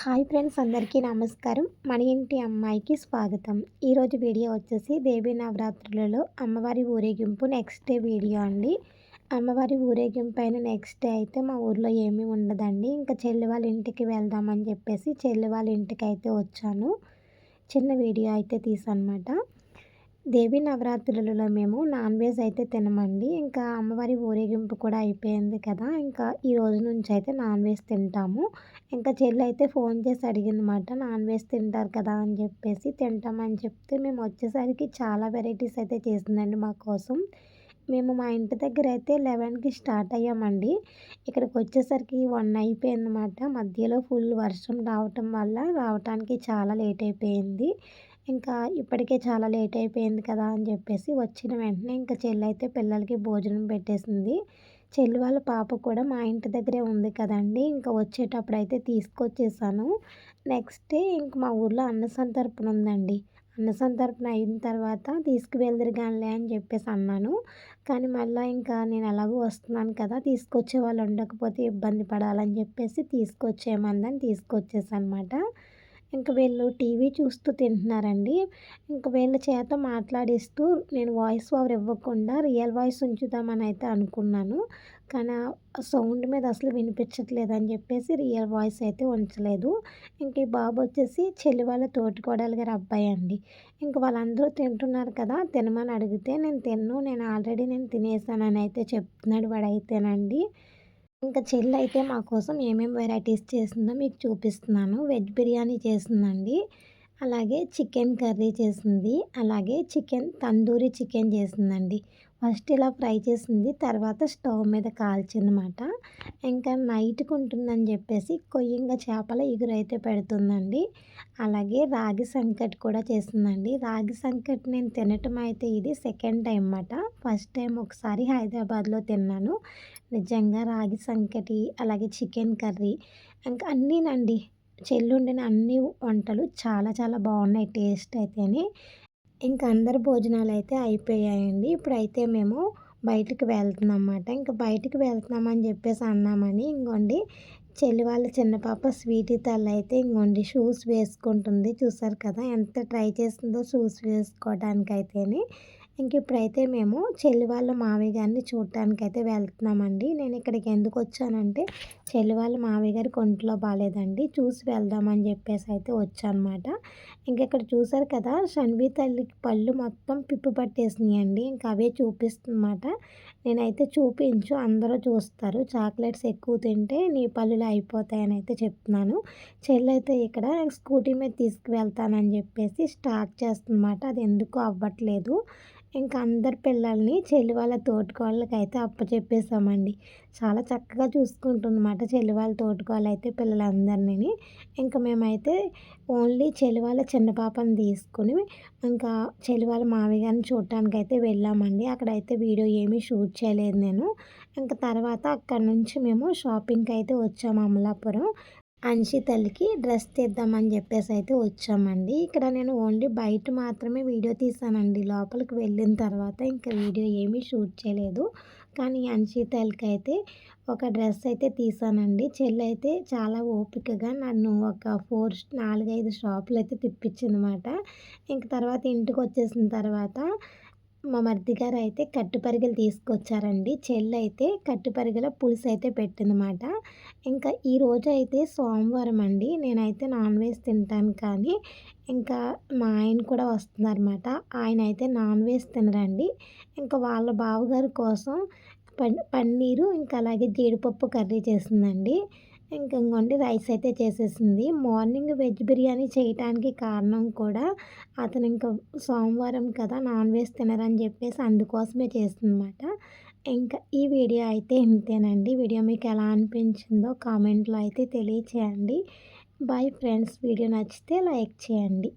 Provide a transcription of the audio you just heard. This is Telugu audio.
హాయ్ ఫ్రెండ్స్ అందరికీ నమస్కారం. మన ఇంటి అమ్మాయికి స్వాగతం. ఈరోజు వీడియో వచ్చేసి దేవీ నవరాత్రులలో అమ్మవారి ఊరేగింపు నెక్స్ట్ డే వీడియో అండి. అమ్మవారి ఊరేగింపు అయిన నెక్స్ట్ డే అయితే మా ఊర్లో ఏమీ ఉండదండి. ఇంకా చెల్లి వాళ్ళ ఇంటికి వెళ్దామని చెప్పేసి చెల్లి వాళ్ళ ఇంటికి అయితే వచ్చాను. చిన్న వీడియో అయితే తీసనమాట దేవి నవరాత్రులలో మేము నాన్ వెజ్ అయితే తినమండి. ఇంకా అమ్మవారి ఊరేగింపు కూడా అయిపోయింది కదా. ఇంకా ఈ రోజు నుంచి అయితే నాన్ వెజ్ తింటాము. ఇంకా చెల్లి అయితే ఫోన్ చేసి అడిగిందన్నమాట నాన్ వెజ్ తింటారు కదా అని చెప్పేసి. తింటామని చెప్తే మేము వచ్చేసరికి చాలా వెరైటీస్ అయితే చేసిందండి మా కోసం. మేము మా ఇంటి దగ్గర అయితే లెవెన్కి స్టార్ట్ అయ్యామండి. ఇక్కడికి వచ్చేసరికి వన్ అయిపోయిందన్నమాట. మధ్యలో ఫుల్ వర్షం రావటం వల్ల రావటానికి చాలా లేట్ అయిపోయింది. ఇంకా ఇప్పటికే చాలా లేట్ అయిపోయింది కదా అని చెప్పేసి వచ్చిన వెంటనే ఇంకా చెల్లి అయితే పిల్లలకి భోజనం పెట్టేసింది. చెల్లి వాళ్ళ పాప కూడా మా ఇంటి దగ్గరే ఉంది కదండి. ఇంకా వచ్చేటప్పుడు అయితే తీసుకొచ్చేసాను. నెక్స్ట్ డే ఇంక మా ఊర్లో అన్న సంతర్పణ ఉందండి. అన్న సంతర్పణ అయిన తర్వాత తీసుకువెళ్దరు కానీ అని చెప్పేసి అన్నాను. కానీ మళ్ళీ ఇంకా నేను ఎలాగో వస్తున్నాను కదా తీసుకొచ్చే వాళ్ళు ఉండకపోతే ఇబ్బంది పడాలని చెప్పేసి తీసుకొచ్చేయమందని తీసుకొచ్చేసాను అనమాట ఇంక వీళ్ళు టీవీ చూస్తూ తింటున్నారండి. ఇంక వీళ్ళ చేత మాట్లాడిస్తూ నేను వాయిస్ ఓవర్ ఇవ్వకుండా రియల్ వాయిస్ ఉంచుదామని అయితే అనుకున్నాను. కానీ సౌండ్ మీద అసలు వినిపించట్లేదు అని చెప్పేసి రియల్ వాయిస్ అయితే ఉంచలేదు. ఇంక ఈ బాబు వచ్చేసి చెల్లి వాళ్ళ తోటికోడలు గారు అబ్బాయి అండి. ఇంక వాళ్ళందరూ తింటున్నారు కదా తినమని అడిగితే నేను తిన్ను నేను ఆల్రెడీ నేను తినేసానని అయితే చెప్తున్నాడు వాడైతేనండి. ఇంకా చెల్లి అయితే మా కోసం ఏమేమి వెరైటీస్ చేసిందో మీకు చూపిస్తున్నాను. వెజ్ బిర్యానీ చేసిందండి అలాగే చికెన్ కర్రీ చేసింది. అలాగే చికెన్ తందూరి చికెన్ చేసిందండి. ఫస్ట్ ఇలా ఫ్రై చేసింది. తర్వాత స్టవ్ మీద కాల్చిందనమాట ఇంకా నైట్కి ఉంటుందని చెప్పేసి కొయ్యంగా చేపల ఎగురైతే పెడుతుందండి. అలాగే రాగి సంకట్ కూడా చేసిందండి. రాగి సంకట్ నేను తినటం అయితే ఇది సెకండ్ టైం అన్నమాట. ఫస్ట్ టైం ఒకసారి హైదరాబాద్లో తిన్నాను. నిజంగా రాగి సంకటి అలాగే చికెన్ కర్రీ ఇంకా అన్నీనండి. చెల్లుండిన అన్ని వంటలు చాలా చాలా బాగున్నాయి. టేస్ట్ అయితేనే ఇంకా అందరు భోజనాలు అయితే అయిపోయాయండి. ఇప్పుడైతే మేము బయటికి వెళ్తున్నాం అన్నమాట ఇంకా బయటికి వెళ్తున్నామని చెప్పేసి అన్నామని ఇంకోండి చెల్లి వాళ్ళ చిన్న పాప స్వీటీ తల్లి అయితే ఇంకోండి షూస్ వేసుకుంటుంది. చూసారు కదా ఎంత ట్రై చేసిందో షూస్ వేసుకోవడానికి అయితేనే ఇంక ఇప్పుడైతే మేము చెల్లి వాళ్ళ మావయ్య గారిని చూడటానికి అయితే వెళ్తున్నామండి. నేను ఇక్కడికి ఎందుకు వచ్చానంటే చెల్లి వాళ్ళ మావయ్య గారి కొంట్లో బాగాలేదండి చూసి వెళ్దామని చెప్పేసి అయితే వచ్చానమాట. ఇంక ఇక్కడ చూసారు కదా షన్వి తల్లికి పళ్ళు మొత్తం పిప్పి పట్టేసినాయండి. ఇంకా అవే చూపిస్తుందన్నమాట. నేనైతే చూపించు అందరూ చూస్తారు. చాక్లెట్స్ ఎక్కువ తింటే నీ పళ్ళులు అయిపోతాయని అయితే చెప్తున్నాను. చెల్లి అయితే ఇక్కడ స్కూటీ మీద తీసుకువెళ్తానని చెప్పేసి స్టార్ట్ చేస్తుందన్నమాట. అది ఎందుకు అవ్వట్లేదు. ఇంకా అందరి పిల్లల్ని చెల్లి వాళ్ళ తోటికోళ్ళకి అయితే అప్పచెప్పేసామండి చాలా చక్కగా చూసుకుంటుందన్నమాట చెల్లి వాళ్ళ తోటికోళ్ళు అయితే పిల్లలందరినీ ఇంకా మేమైతే ఓన్లీ చెల్లి వాళ్ళ చిన్న పాపని తీసుకుని ఇంకా చెల్లి వాళ్ళ మావి గారిని చూడటానికి అయితే వెళ్ళామండి. అక్కడైతే వీడియో ఏమీ షూట్ చేయలేదు నేను. ఇంకా తర్వాత అక్కడ నుంచి మేము షాపింగ్కి అయితే వచ్చాము అమలాపురం. అన్షి తల్లికి డ్రెస్ తీద్దామని చెప్పేసి అయితే వచ్చామండి. ఇక్కడ నేను ఓన్లీ బయట మాత్రమే వీడియో తీసానండి. లోపలికి వెళ్ళిన తర్వాత ఇంకా వీడియో ఏమీ షూట్ చేయలేదు. కానీ అన్షి తల్లికి అయితే ఒక డ్రెస్ అయితే తీసానండి. చెల్లి అయితే చాలా ఓపికగా నన్ను ఒక ఫోర్ నాలుగైదు షాపులు అయితే తిప్పించిందన్నమాట. ఇంక తర్వాత ఇంటికి వచ్చేసిన తర్వాత మా మరిది గారు అయితే కట్టుపరిగలు తీసుకొచ్చారండి. చెల్లి అయితే కట్టుపరిగల పులుసు అయితే పెట్టిందన్నమాట. ఇంకా ఈరోజు అయితే సోమవారం అండి. నేనైతే నాన్ వెజ్ తింటాను కానీ ఇంకా మా ఆయన కూడా వస్తున్నారన్నమాట. ఆయన అయితే నాన్ వెజ్ తినరండి. ఇంకా వాళ్ళ బావగారి కోసం పన్నీరు ఇంకా అలాగే జీడిపప్పు కర్రీ చేసిందండి. ఇంకోండి రైస్ అయితే చేసేసింది. మార్నింగ్ వెజ్ బిర్యానీ చేయటానికి కారణం కూడా అతను ఇంకా సోమవారం కదా నాన్ వెజ్ తినరని చెప్పేసి అందుకోసమే చేస్తుందన్నమాట. ఇంకా ఈ వీడియో అయితే ఇంతేనండి. వీడియో మీకు ఎలా అనిపించిందో కామెంట్లో అయితే తెలియచేయండి. Bye friends. వీడియో నచ్చితే లైక్ చేయండి.